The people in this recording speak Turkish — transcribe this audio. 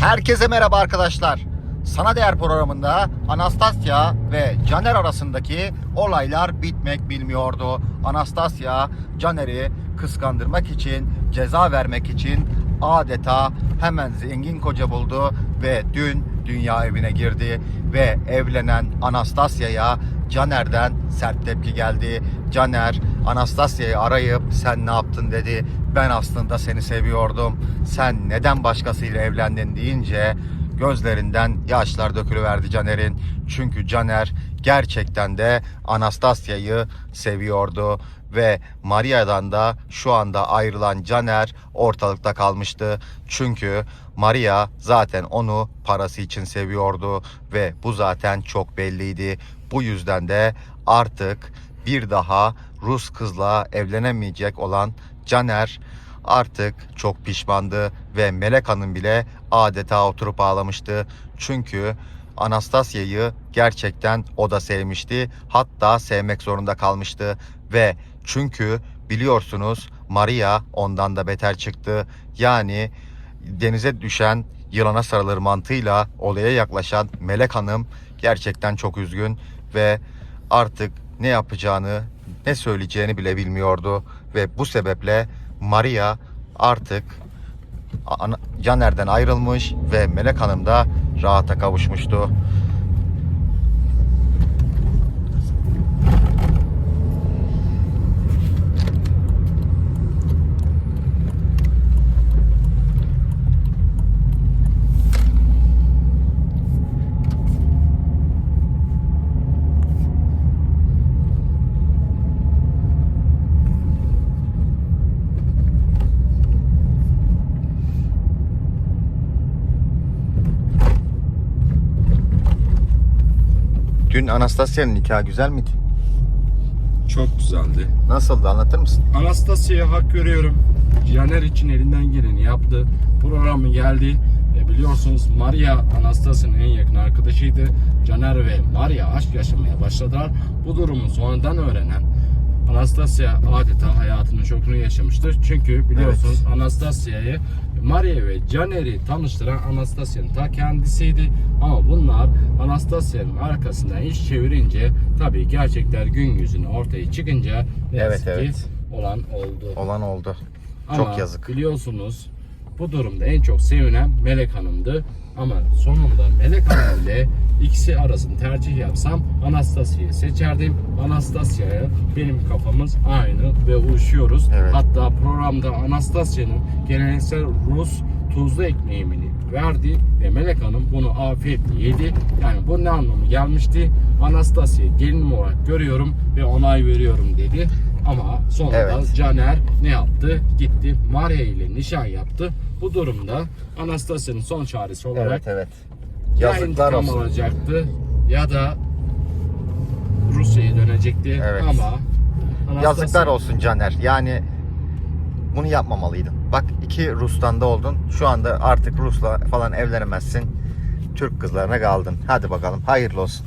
Herkese merhaba arkadaşlar. Sana Değer programında Anastasya ve Caner arasındaki olaylar bitmek bilmiyordu. Anastasya Caner'i kıskandırmak için, ceza vermek için adeta hemen zengin koca buldu ve dün dünya evine girdi ve evlenen Anastasya'ya Caner'den sert tepki geldi. Caner Anastasya'yı arayıp sen ne yaptın dedi. Ben aslında seni seviyordum. Sen neden başkasıyla evlendin deyince gözlerinden yaşlar dökülüverdi Caner'in. Çünkü Caner gerçekten de Anastasya'yı seviyordu ve Maria'dan da şu anda ayrılan Caner ortalıkta kalmıştı. Çünkü Maria zaten onu parası için seviyordu ve bu zaten çok belliydi. Bu yüzden de artık bir daha Rus kızla evlenemeyecek olan Caner artık çok pişmandı ve Melek Hanım bile adeta oturup ağlamıştı. Çünkü Anastasya'yı gerçekten o da sevmişti. Hatta sevmek zorunda kalmıştı ve çünkü biliyorsunuz Maria ondan da beter çıktı. Yani denize düşen yılana sarılır mantığıyla olaya yaklaşan Melek Hanım gerçekten çok üzgün ve artık ne yapacağını, ne söyleyeceğini bile bilmiyordu ve bu sebeple Maria artık Caner'den ayrılmış ve Melek Hanım da rahata kavuşmuştu. Dün Anastasya'nın nikahı güzel miydi? Çok güzeldi. Nasıldı anlatır mısın? Anastasya'ya hak görüyorum. Caner için elinden geleni yaptı. Programı geldi. E biliyorsunuz Maria Anastasya'nın en yakın arkadaşıydı. Caner ve Maria aşk yaşamaya başladılar. Bu durumu sonradan öğrenen Anastasya adeta hayatının şokunu yaşamıştır. Çünkü biliyorsunuz Anastasya'yı Maria ve Caner'i tanıştıran Anastasya'nın ta kendisiydi. Ama bunlar Anastasya'nın arkasından iş çevirince tabii gerçekler gün yüzüne ortaya çıkınca Evet, evet. olan oldu. Olan oldu. Ama Çok yazık. biliyorsunuz bu durumda en çok sevinen Melek Hanım'dı. Ama sonunda Melek Hanım ile ikisi arasında tercih yapsam Anastasya'yı seçerdim. Anastasya'ya benim kafamız aynı ve uyuşuyoruz. Evet. Hatta programda Anastasya'nın geleneksel Rus tuzlu ekmeğini verdi ve Melek Hanım bunu afiyetle yedi. Yani bu ne anlamı gelmişti? Anastasya'yı gelinim olarak görüyorum ve onay veriyorum dedi. Ama sonra Evet. Caner ne yaptı? Gitti Maria ile nişan yaptı. Bu durumda Anastasya'nın son çaresi olarak Evet evet. ya Yazıklar intikam olsun. alacaktı ya da Rusya'ya dönecekti Evet. ama Anastasya- Yazıklar olsun Caner. Yani bunu yapmamalıydın. Bak iki Rus'tan da oldun. Şu anda artık Rus'la falan evlenemezsin. Türk kızlarına kaldın. Hadi bakalım hayırlı olsun.